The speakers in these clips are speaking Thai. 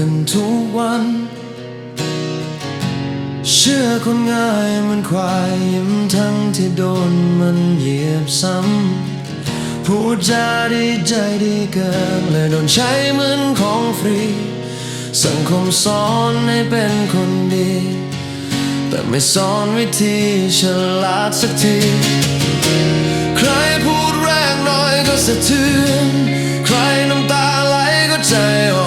ขึ้นทุกวัน เชื่อคนง่ายเหมันควายยิ้มทั้งที่โดนมันเหยียบซ้ำพูดจาดีใจดีเกินเลยโดนใช้เหมือนของฟรี สังคมสอนให้เป็นคนดี แต่ไม่สอนวิธีฉลาดสักที ใครพูดแรงน่อยก็สะเทือน ใครน้ำตาไหลก็ใจอ่อน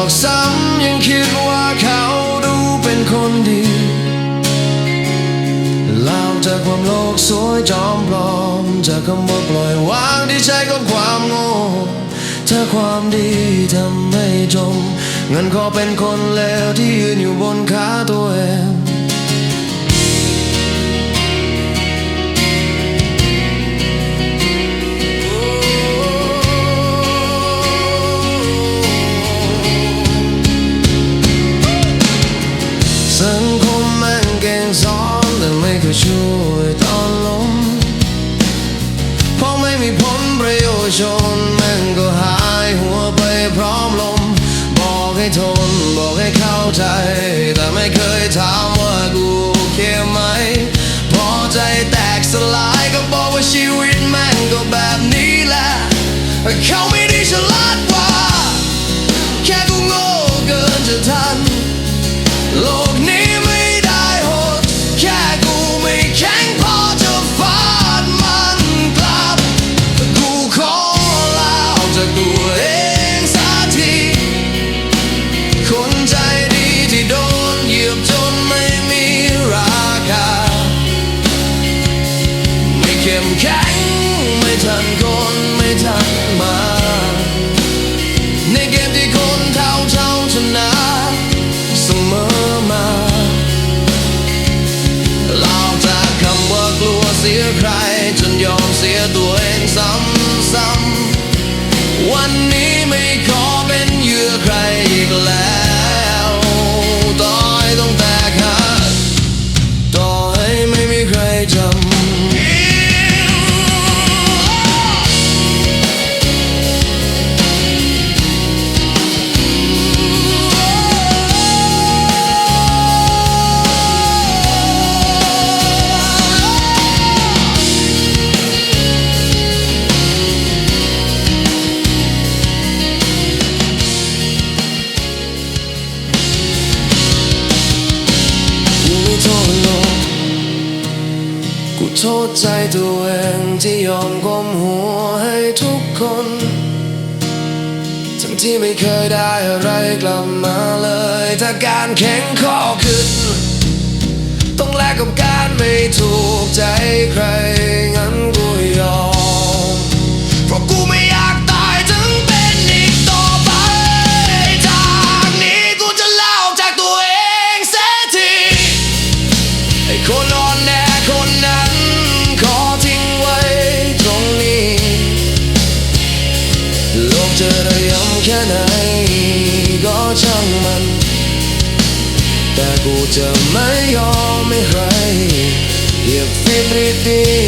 อกซ้ำยังคิดว่าเขาดูเป็นคนดีลาวจากความโลกสวยจอมปลอม จากคำว่าปล่อยวางที่ใช้กับความโง่ถ้าความดีทำให้จมงั้นขอเป็นคนเลวที่ยืนอยู่บนขาตัวเอง งคมแม่งเก่งสอนแต่ไม่เคยช่วยตอนล้มเพราะไม่มีผลประโยชน์ ใครจนยอมเสียตัวเองซ้ำ โทษใจตัวเองที่ยอมก้มหัวให้ทุกคน ทั้งที่ไม่เคยได้อะไรกลับมาเลย ถ้าการแข็งข้อขึ้น ต้องแลกกับการไม่ถูกใจใคร แค่ไหนก็ช่างมัน แต่กูจะไม่ยอมให้ใครเหยียบฟีดรีดดี